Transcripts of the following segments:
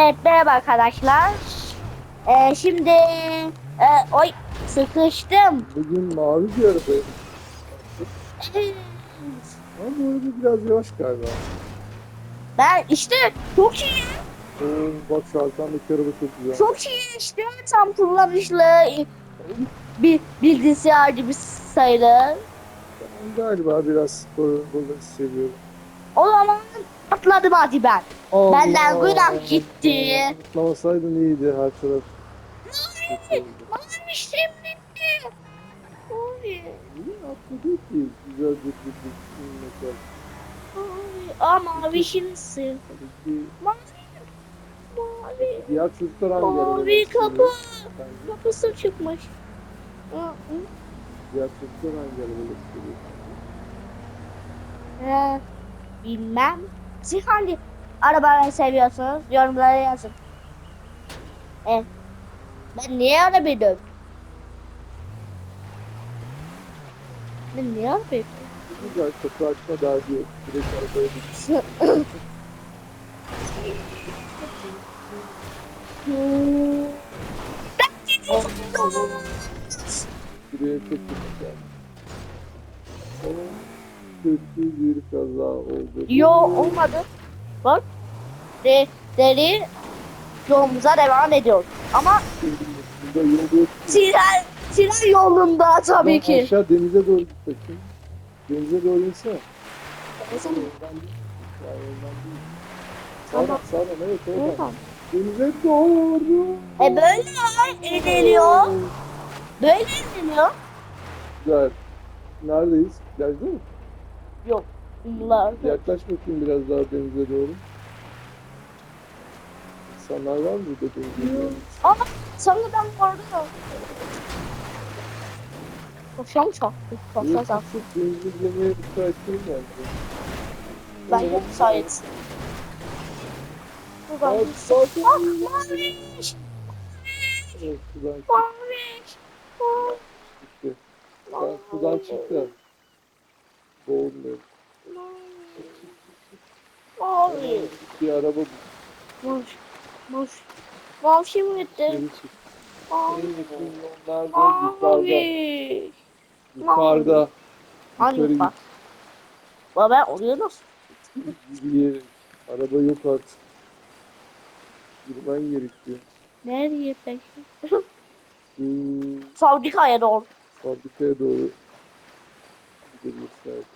Evet merhaba arkadaşlar. Ee, şimdi e, oy sıkıştım. Bugün mavi bir araba. Ama bu arada biraz yavaş galiba. Ben işte çok iyi, Oo, bak şu arkandaki araba çok güzel. çok iyi işte tam kullanışlı bir bilgisayar gibi sayılır. Ben galiba biraz balığı seviyorum. O zaman atladım hadi ben. Benden günah gitti. Atlamasaydın iyiydi her taraf. Mavi şimdi. Oy, İyi atladı ki. Güzel bir bir bir bir oy. Aa mavi şimdi. Mavi. Mavi. diğer çocuklar hangi arabada? Mavi kapı. Kapısı çıkmış. Diğer çocuklar hangi arabada sürüyor? Ee, bilmem. Siz hangi arabayı seviyorsunuz? Yorumlara yazın. Evet. Ben niye arabayı dövdüm? Ben niye arabayı? Güzel kapı açma derdi. Direkt arabaya Hmm. Buraya çok güzel. Kötü bir kaza oldu. Yo olmadı. Bak. De, deri yolumuza devam ediyor. Ama siren, siren yolunda tabii Lan ki. Aşağı denize doğru git bakayım. Denize doğru oradan değil. Sağdan Tamam. sağdan evet. Tamam. Denize doğru. E böyle ediliyor. Böyle ediliyor. Güzel. Neredeyiz? Plajda mı? Yok. Bunlar. Yaklaş bakayım biraz daha denize doğru. İnsanlar var mı burada denize doğru? Ama sanırım. Koşam Yok, çaktı. çok denize girmeye müsait değil bence. Ben yok müsait. Buradan. Abi sakin. Ah maviş. Evet, sudan Maviş. çıktı. Ben sudan çıktı. Boğulmuyor. Mavi. Bir araba. Maviş. Maviş. Maviş mi etti? Geri çıktı. Mavi. Nerede? Yukarıda. Hangi Yukarı? Baba ben oraya nasıl? git. Bir yere. Araba yok artık. Girmen gerekiyor. Nereye peki? Hmm, Fabrikaya doğru. fabrikaya doğru gidebiliriz belki.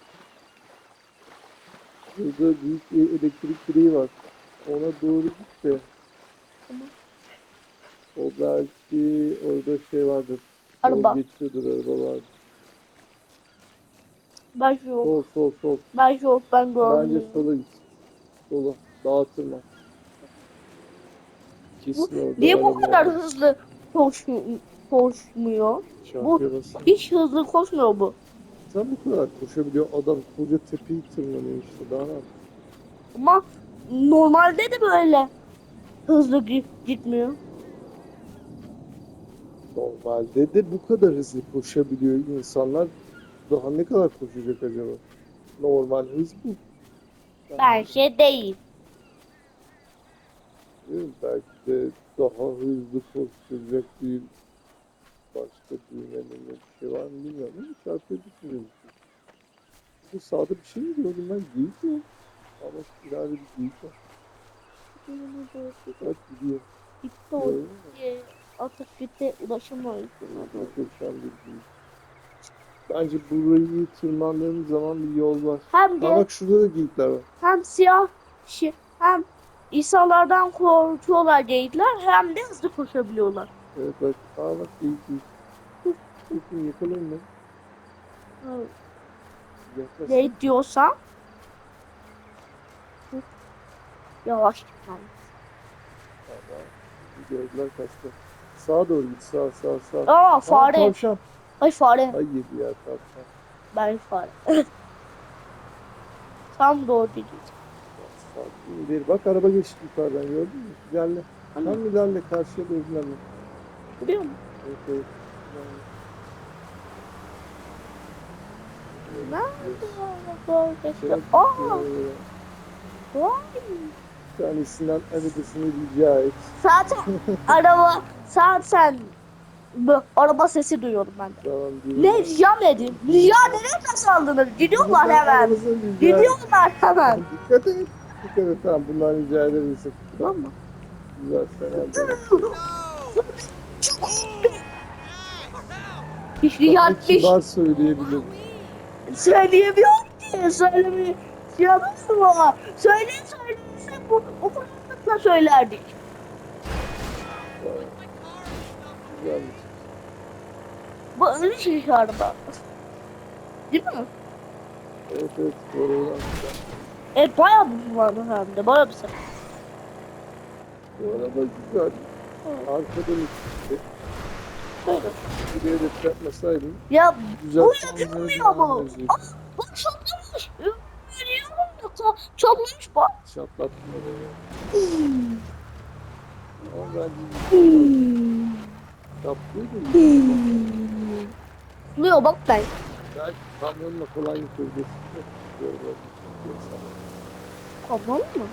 Burada büyük bir elektrik direği var. Ona doğru git de. Tamam. O belki orada şey vardır. Araba. Geçiyordur araba vardır. Ben yok. Sol sol sol. Ben yok. Ben Bence görmüyorum. sola git. Sola. Dağıtırma. Kesin Niye bu kadar var. hızlı koşmuyor? koşmuyor? Basın. Hiç hızlı koşmuyor bu. Sen bu kadar koşabiliyor. Adam koca tepeyi tırmanıyor işte. Daha ne yapayım? Ama normalde de böyle hızlı gi- gitmiyor. Normalde de bu kadar hızlı koşabiliyor insanlar. Daha ne kadar koşacak acaba? Normal hız bu. Bence değil. Bilmiyorum, Belki de daha hızlı koşturacak bir başka düğmenin bir şey var mı bilmiyorum ama çarpıya düşünüyorum. Bu sağda bir şey mi gördüm ben? Geyik mi? Ama ileride bir geyik var. Bak gidiyor. Gitti o mü? diye Atatürk'te ulaşamayız. Muhteşem bir geyik. Bence burayı tırmandığımız zaman bir yol var. Hem de bak şurada da geyikler var. hem siyah şey, hem insanlardan korkuyorlar geyikler hem de hızlı koşabiliyorlar. Evet bak. Aa bak geyik geyik. Bakın yakalayın lan. Yaklaş. Ne diyorsan yavaş gitmem. Tamam. Gördüler kaçtı. Sağa doğru git sağ sağ sağ. Aa Aa, fare. tavşan. Ay fare. Ay yedi ya tavşan. Ben fare. Tam doğru. Sakin ileri. Bak araba geçti yukarıdan gördün mü? İlerle. Tam ilerle karşıya doğru ilerle. Biliyor musun? Evet. Nerede? Şey Aa, vay. Tanesinden arabasını rica et. Zaten araba zaten bu araba sesi duyuyorum ben de. Tamam. Ne rica mı edeyim? Rica ederim nasıl aldınız? Gidiyorlar hemen. Gidiyorlar hemen. Dikkat et. Dikkat et tamam bunlar rica edebilirsin. Tamam mı? Güzel değil. Hiç Daha etmiş. kibar söyleyebilirim. Söyleyemiyorum ki. Söylemeyi şey yapamıyorum ama. Söyle söylese bu o rahatlıkla söylerdik. Güzelmiş. Bu öyle şey araba. Değil mi? Evet evet doğru olan güzel. Evet bayağı bir vardı hem de. Bayağı bir sefer. Bu araba güzel. Arkadan itti. Buyurun. Bir de yapmasaydım. Ya güzel bu yakınmıyor ama. Aa, bak çatlamış. Veriyorum da çatlamış bak. Çatlattım hmm. oraya. Ama ben Yaptıydım. Hmm. Duruyor hmm. bak ben. Ben kamyonla kolay götürdüm. Kamyon mu?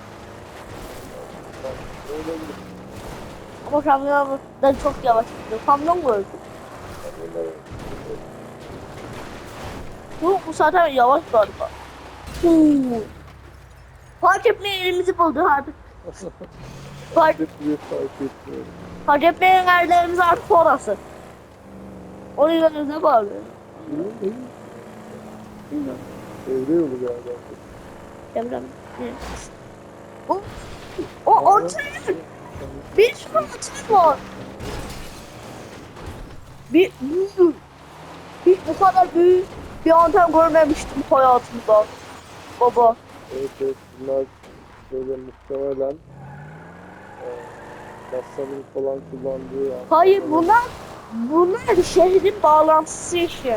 Öyle bir ama kamyondan çok yavaş gidiyor. Kamyon mu öldü? Bu, bu zaten yavaş galiba. Hmm. Fark etmeye elimizi buldu artık. Fark, bir fark etmiyorum. fark etmeye yerlerimiz artık orası. Onun yerine bağlı. Değil mi? Bilmiyorum. Evde yolu galiba. Devrem. O, o ortaya bir sürü atı var. Bir, hiç bu kadar büyük bir anten görmemiştim hayatımda. Baba. Evet evet bunlar böyle muhtemelen e, NASA'nın falan kullandığı Hayır bunlar bunlar şehrin bağlantısı için.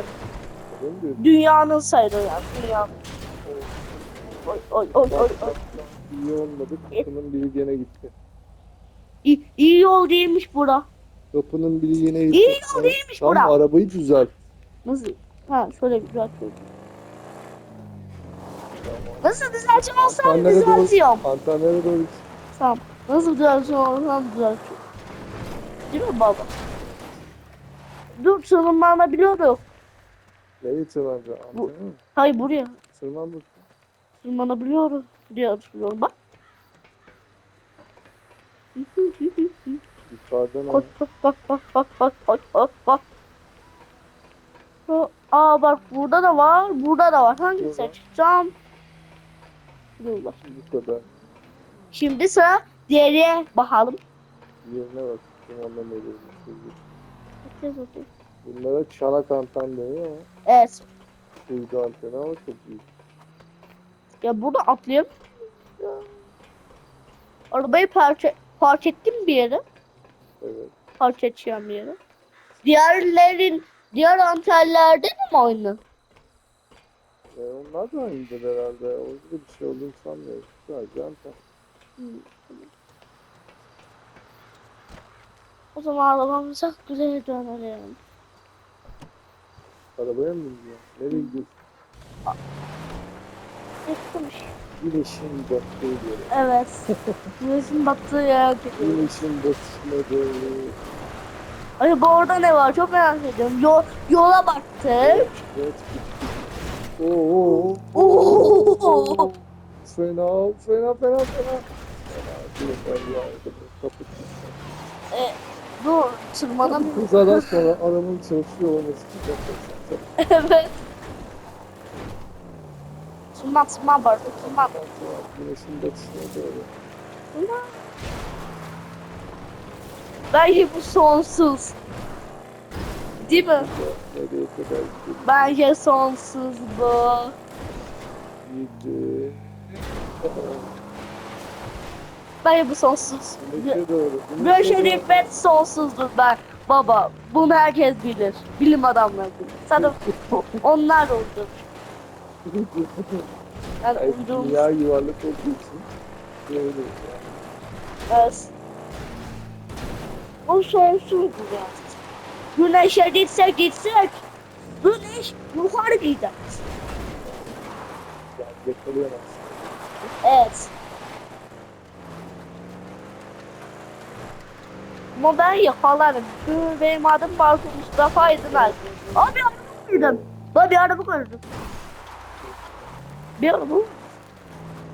Dünyanın sayılır yani dünyanın. Oy oy oy oy oy. İyi olmadı. Kapının biri gene gitti. İyi, yol değilmiş bura. Kapının biri yine. İyi yol değilmiş Tam bura. arabayı düzelt. Nasıl? Ha şöyle çocuk. Nasıl düzelteceğim olsam Antenlere doğru, düzeltiyorum. antenlere doğru Tamam. Nasıl düzelteceğim olsam düzeltiyorum. Değil mi baba? Dur tırmanabiliyorum. Neyi tırmanacak? Bu- Antene mi? Hayır buraya. Tırman bakayım. Tırmanabiliyorum diye hatırlıyorum bak. Yukarıdan Koş koş bak bak bak bak koş koş bak. Şu, aa bak burada da var, burada da var. Hangi seçeceğim? Yıllar. Bu kadar. Şimdi sıra diğerine bakalım. Diğerine bak. Ben anlamıyorum. Bunlara çanak anten deniyor ama. Evet. Uydu anteni ama çok büyük. Ya burada atlayayım. Arabayı parça park ettim bir yere. Evet. Park edeceğim bir yere. Diğerlerin diğer antellerde de mi aynı? E, onlar da aynıdır herhalde. Orada da bir şey olduğunu sanmıyorum. Sadece anten. O zaman arabamıza güzel dönelim. Arabaya mı gidiyor? Nereye gidiyorsun? Yakınmış. Güneşin battığı yere. Evet. Güneşin battığı yere gidiyoruz. Güneşin batışına doğru. Acaba orada ne var? Çok merak ediyorum. Yol, yola baktık. Evet. Oo. Oo. Fena, fena, fena, fena. E, dur. Tırmanamıyorum. Kazadan sonra arabanın çalışıyor olması evet. Tırman tırman var. Tırman. Güneşin batışına doğru. Tırman. Bence bu sonsuz. Değil mi? Nereye kadar gidiyor? Bence sonsuz bu. Yedi. Bence bu sonsuz. Güneşe doğru. Güneşe nispet sonsuzdur ben. Baba bunu herkes bilir. Bilim adamları bilir. Zaten onlar uydurur. Yani Ay, uydurmuş. Dünya yuvarlak olduğu için böyle yani. Evet. O sonsuzdur yani. Güneşe gitsek gitsek güneş yukarı gider. Yani yakalayamazsın. Evet. Ama ben yakalarım. Benim adım Bartu Mustafa Aydınay. Abi araba. Ben bir araba gördüm. Bir araba.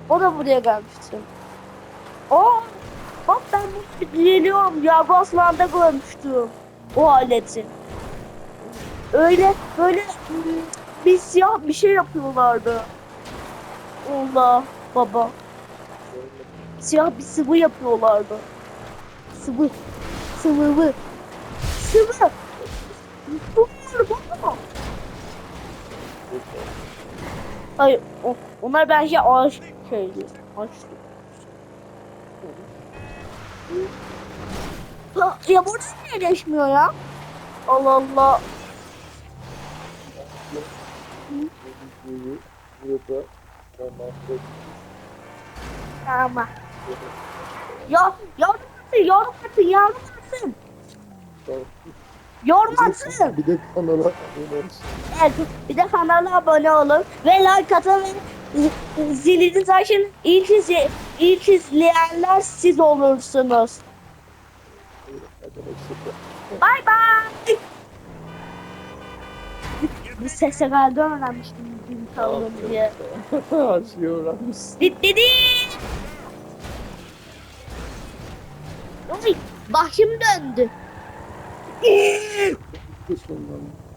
O da buraya gelmişti. Aa, bak ben bunu biliyorum. Yugoslav'da görmüştüm. O aleti. Öyle böyle hmm, bir siyah bir şey yapıyorlardı. Allah baba. Siyah bir sıvı yapıyorlardı. Sıvı. Sıvı. Sıvı. Bunlar baba. Hayır, o, onlar bence ağaç şeydi. Ağaç. Ya, ya burada niye geçmiyor ya? Allah Allah. Burada. Ama. Ya yardım atın, yardım atın, yardım atın. Yormasın. Bir de kanala abone olsun. Evet, bir de kanala abone olun ve like atın ve zilinizi açın. İlk, izle, ilk izleyenler siz olursunuz. Bay bay. Bu sese geldi öğrenmiştim gün kaldım diye. Her şeyi öğrenmişsin. Dit dit. Oy, başım döndü. This one, man.